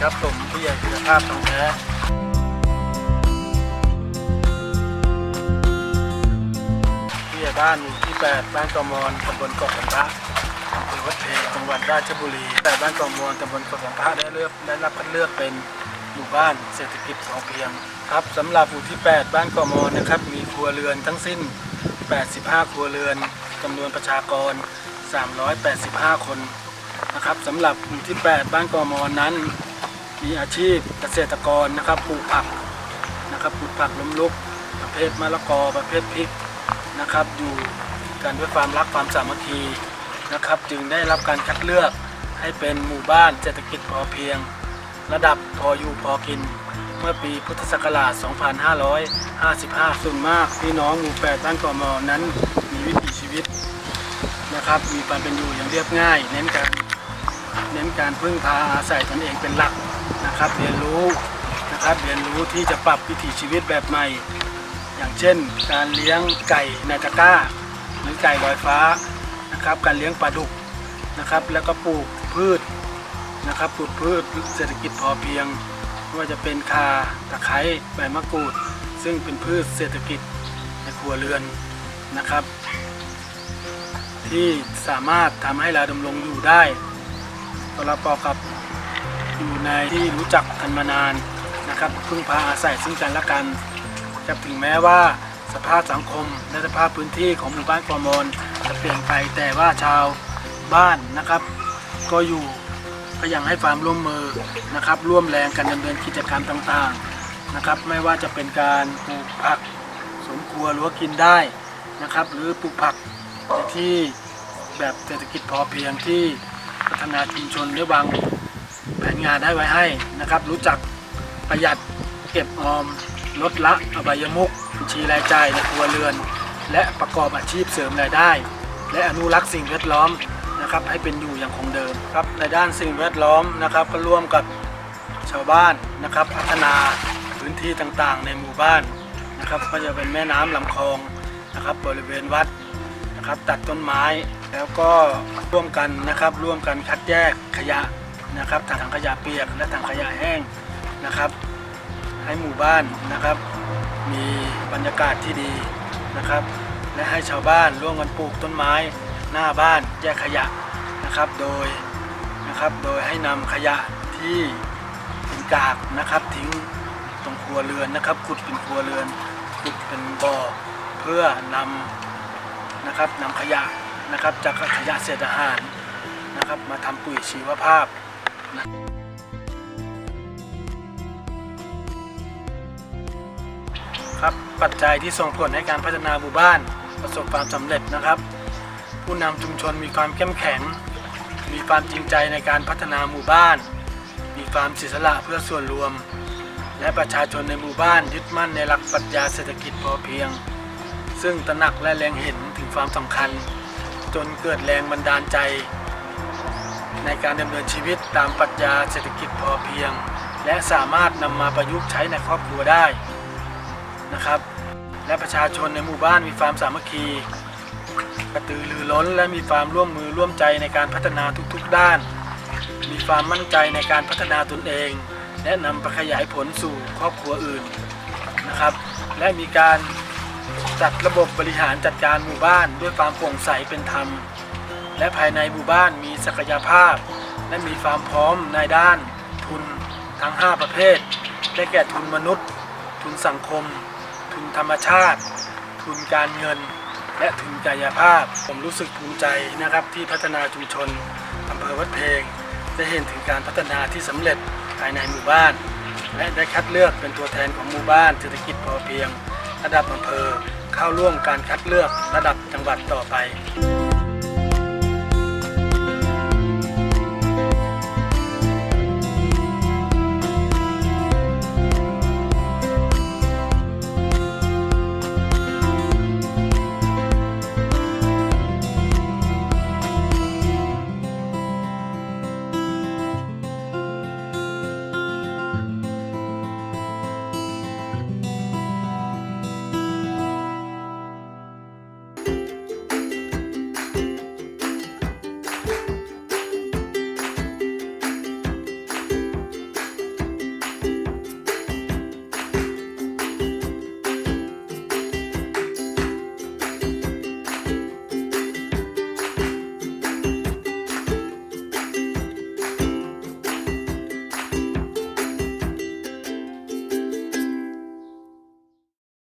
ภาพทองแท้ที่บ้านหมู่ที่ 8 บ้านกอมอนตำบลเกาะสัมพะอำเภอวัดเพจังหวัดราชบุรีแต่บ้านกอมอนตำบลเกาะสัมพะได้เลือกได้รับคัดเลือกเป็นหมู่บ้านเศรษฐกิจพอเพียงครับสำหรับหมู่ที่ 8 บ้านกอมอนนะครับมีครัวเรือนทั้งสิ้น 85 ครัวเรือนจำนวนประชากร 385 คนนะครับสำหรับหมู่ที่ 8 บ้านกอมอนนั้น มีอาชีพเกษตรกรนะครับปลูกผักนะครับปลูกผักล้มลุก ประเภทมะละกอประเภทพริกนะครับ อยู่กันด้วยความรักความสามัคคีนะครับ จึงได้รับการคัดเลือกให้เป็นหมู่บ้านเศรษฐกิจพอเพียง ระดับพออยู่พอกิน เมื่อปีพุทธศักราช 2555 ส่วนมากพี่น้องหมู่แปดบ้านกอมอนั้นมีวิถีชีวิตนะครับ มีความเป็นอยู่อย่างเรียบง่าย เน้นการเน้นการพึ่งพาอาศัยตนเองเป็นหลัก นะครับเรียนรู้นะครับเรียนรู้ที่จะปรับวิถีชีวิตแบบใหม่ อย่างเช่น การเลี้ยงไก่ในตะกร้า หรือไก่ลอยฟ้านะครับการเลี้ยงปลาดุกนะครับแล้วก็ปลูกพืชนะครับปลูกพืชเศรษฐกิจพอเพียงไม่ว่าจะเป็นคาตะไคร้ใบมะกรูด ซึ่งเป็นพืชเศรษฐกิจในครัวเรือนนะครับ ที่สามารถทำให้เราดำรงอยู่ได้ประกอกับ อยู่ในที่รู้จักกันมานานนะครับพึ่งพาอาศัยซึ่งกันและกันจะถึงแม้ว่าสภาพสังคมและสภาพพื้นที่ของหมู่บ้านกอมอนจะเปลี่ยนไปแต่ว่าชาวบ้านนะครับ ก็อยู่ก็ยังให้ความร่วมมือนะครับ ร่วมแรงกันดำเนินกิจกรรมต่างๆนะครับ ไม่ว่าจะเป็นการปลูกผักสวนครัวหรือว่ากินได้นะครับ หรือปลูกผักในที่แบบเศรษฐกิจพอเพียงที่พัฒนาชุมชนได้วาง แผนงานได้ไว้ให้นะครับ รู้จักประหยัดเก็บออม ลดละอบายมุกบัญชีรายจ่ายในครัวเรือน และประกอบอาชีพเสริมรายได้ และอนุรักษ์สิ่งแวดล้อมนะครับให้เป็นอยู่อย่างคงเดิมครับในด้านสิ่งแวดล้อมนะครับ ก็ร่วมกับชาวบ้านนะครับ พัฒนาพื้นที่ต่างๆ ในหมู่บ้านนะครับก็จะเป็นแม่น้ำลำคลองนะครับ บริเวณวัดนะครับ ตัดต้นไม้แล้วก็ร่วมกันนะครับ ร่วมกันคัดแยกขยะ นะครับถังขยะเปียกและถังขยะแห้งนะครับ ให้หมู่บ้านนะครับ มีบรรยากาศที่ดีนะครับ และให้ชาวบ้านร่วมกันปลูกต้นไม้หน้าบ้านแยกขยะนะครับ โดยนะครับโดยให้นำขยะที่เป็นกากนะครับ ทิ้งตรงครัวเรือนนะครับขุดเป็นครัวเรือนขุดเป็นบ่อเพื่อนำนะครับนำขยะนะครับจากขยะเศษอาหารนะครับ มาทำปุ๋ยชีวภาพ ครับปัจจัยที่ส่งผลให้การพัฒนาหมู่บ้านประสบความสำเร็จนะครับ ผู้นำชุมชนมีความเข้มแข็ง มีความจริงใจในการพัฒนาหมู่บ้าน มีความเสียสละเพื่อส่วนรวม และประชาชนในหมู่บ้านยึดมั่นในหลักปรัชญาเศรษฐกิจพอเพียง ซึ่งตระหนักและแรงเห็นถึงความสำคัญ จนเกิดแรงบันดาลใจ ในการดำเนินชีวิตตามปรัชญาเศรษฐกิจพอเพียง และสามารถนำมาประยุกต์ใช้ในครอบครัวได้นะครับ และประชาชนในหมู่บ้านมีความสามัคคีกระตือรือร้นและมีความร่วมมือร่วมใจในการพัฒนาทุกๆด้าน มีความมั่นใจในการพัฒนาตนเอง และนำไปขยายผลสู่ครอบครัวอื่นนะครับ และมีการจัดระบบบริหารจัดการหมู่บ้านด้วยความโปร่งใสเป็นธรรม และภายในหมู่บ้านมีศักยภาพ และมีความพร้อมในด้านทุนทั้ง 5 ประเภท ได้แก่ทุนมนุษย์ ทุนสังคม ทุนธรรมชาติ ทุนการเงิน และทุนกายภาพ ผมรู้สึกภูมิใจนะครับที่พัฒนาชุมชนอำเภอวัดเพลง ได้เห็นถึงการพัฒนาที่สำเร็จภายในหมู่บ้าน และได้คัดเลือกเป็นตัวแทนของหมู่บ้านเศรษฐกิจพอเพียง ระดับอำเภอเข้าร่วมการคัดเลือกระดับจังหวัดต่อไป